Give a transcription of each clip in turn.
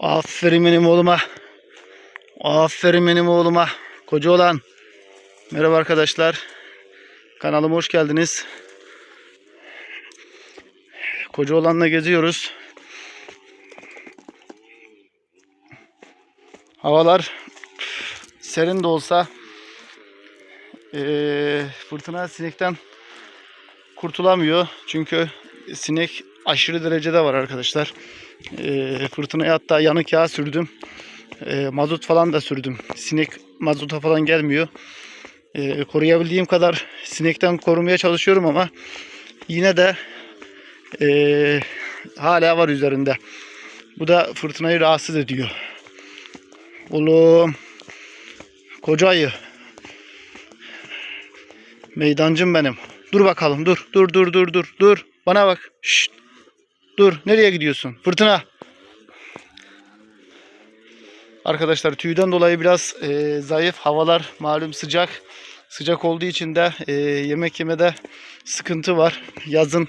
Aferin benim oğluma. Aferin benim oğluma. Koca olan. Merhaba arkadaşlar. Kanalıma hoş geldiniz. Koca olanla geziyoruz. Havalar serin de olsa fırtına sinekten kurtulamıyor. Çünkü sinek aşırı derecede var arkadaşlar. Eee fırtınaya hatta yanık yağ sürdüm. Eee, mazot falan da sürdüm. Sinek mazota falan gelmiyor. Eee, koruyabildiğim kadar sinekten korumaya çalışıyorum ama yine de eee, hala var üzerinde. Bu da fırtınayı rahatsız ediyor. Oğlum. Koca ayı. Meydancım benim. Dur bakalım dur. Dur dur dur dur. Dur. Bana bak. Şşt. Dur. Nereye gidiyorsun? Fırtına. Arkadaşlar tüyden dolayı biraz e, zayıf. Havalar malum sıcak. Sıcak olduğu için de e, yemek yemede sıkıntı var. Yazın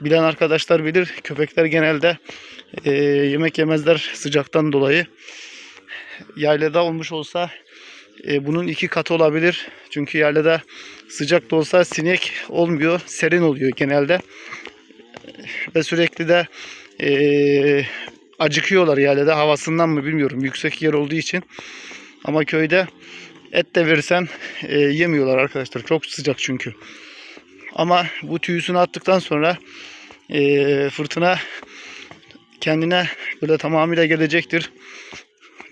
bilen arkadaşlar bilir. Köpekler genelde e, yemek yemezler sıcaktan dolayı. Yaylada olmuş olsa e, bunun iki katı olabilir. Çünkü yaylada sıcak da olsa sinek olmuyor. Serin oluyor genelde. Ve sürekli de e, acıkıyorlar yaylada. Havasından mı bilmiyorum. Yüksek yer olduğu için. Ama köyde et de versen e, yemiyorlar arkadaşlar. Çok sıcak çünkü. Ama bu tüyüsünü attıktan sonra e, fırtına kendine böyle tamamıyla gelecektir.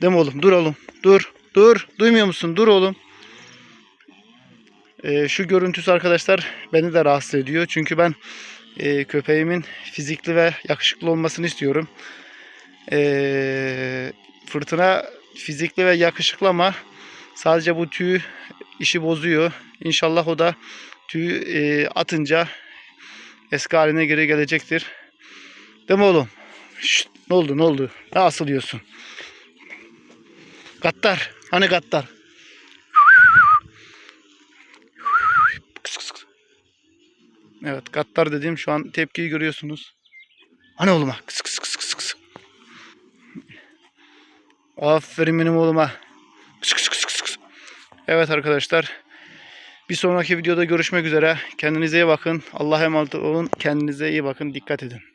Değil mi oğlum? Dur oğlum. Dur. Dur. Duymuyor musun? Dur oğlum. Ee, şu görüntüsü arkadaşlar beni de rahatsız ediyor. Çünkü ben e, köpeğimin fizikli ve yakışıklı olmasını istiyorum. Ee, fırtına fizikli ve yakışıklı ama sadece bu tüy işi bozuyor. İnşallah o da tüyü e, atınca eski haline geri gelecektir. Değil mi oğlum? Şşt, ne oldu ne oldu? Ne asılıyorsun? Gattar. Hani gattar? Kıs kıs kıs. Evet gattar dediğim şu an tepkiyi görüyorsunuz. Hani oğluma? Kıs kıs kıs kıs kıs. Aferin benim oğluma. Kıs kıs kıs kıs kıs. Evet arkadaşlar. Bir sonraki videoda görüşmek üzere. Kendinize iyi bakın. Allah'a emanet olun. Kendinize iyi bakın. Dikkat edin.